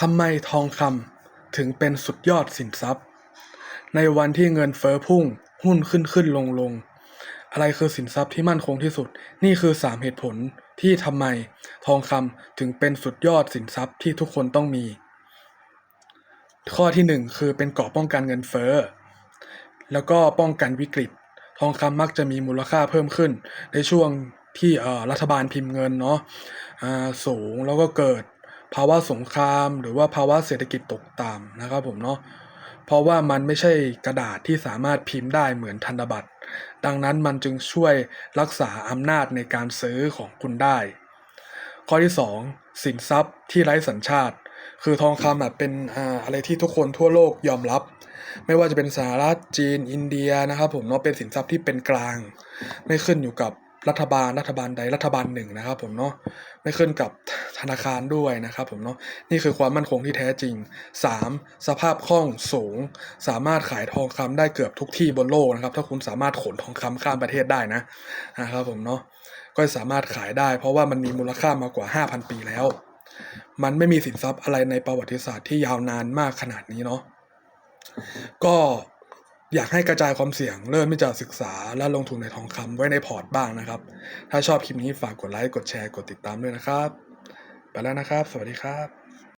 ทำไมทองคำถึงเป็นสุดยอดสินทรัพย์ ในวันที่เงินเฟ้อพุ่ง หุ้นขึ้นขึ้นลงลง อะไรคือสินทรัพย์ที่มั่นคงที่สุด นี่คือ 3 เหตุผลที่ทำไมทองคำถึงเป็นสุดยอดสินทรัพย์ที่ทุกคนต้องมี ข้อทีหนึ่1 คือเป็นเกราะป้องกันเงินเฟ้อ แล้วก็ป้องกันวิกฤต ทองคำมักจะมีมูลค่าเพิ่มขึ้น ในช่วงที่รัฐบาลพิมพ์เงินเนาะอ่าสูงแล้วก็เกิด ภาวะสงครามหรือว่าภาวะเศรษฐกิจตกต่ำนะครับผมเนาะเพราะว่ามันไม่ใช่กระดาษที่สามารถพิมพ์ได้เหมือนธนบัตร ดังนั้นมันจึงช่วยรักษาอำนาจในการซื้อของคุณได้ ข้อที่ 2 สินทรัพย์ที่ไร้สัญชาติ คือทองคำเป็นอะไรที่ทุกคนทั่วโลกยอมรับ ไม่ว่าจะเป็นสหรัฐจีน อินเดียนะครับผมเนาะเป็นสินทรัพย์ที่เป็นกลาง ไม่ขึ้นอยู่กับ รัฐบาลรัฐบาลใดรัฐบาลหนึ่งนะครับผมเนาะไม่ขึ้นกับธนาคารด้วยนะครับผมเนาะนี่คือความมั่นคงที่แท้จริง 3. สภาพคล่องสูง สามารถขายทองคำได้เกือบทุกที่บนโลกนะครับ ถ้าคุณสามารถขนทองคำข้ามประเทศได้นะนะครับผมเนาะก็สามารถขายได้ เพราะว่ามันมีมูลค่ามากกว่า 5,000 ปีแล้ว มันไม่มีสินทรัพย์อะไรในประวัติศาสตร์ที่ยาวนานมากขนาดนี้เนาะก็ อยากให้กระจายความเสี่ยงเริ่มที่จะศึกษาและลงทุนในทองคำไว้ในพอร์ตบ้างนะครับ ถ้าชอบคลิปนี้ฝากกดไลค์ กดแชร์ กดติดตามด้วยนะครับ ไปแล้วนะครับ สวัสดีครับ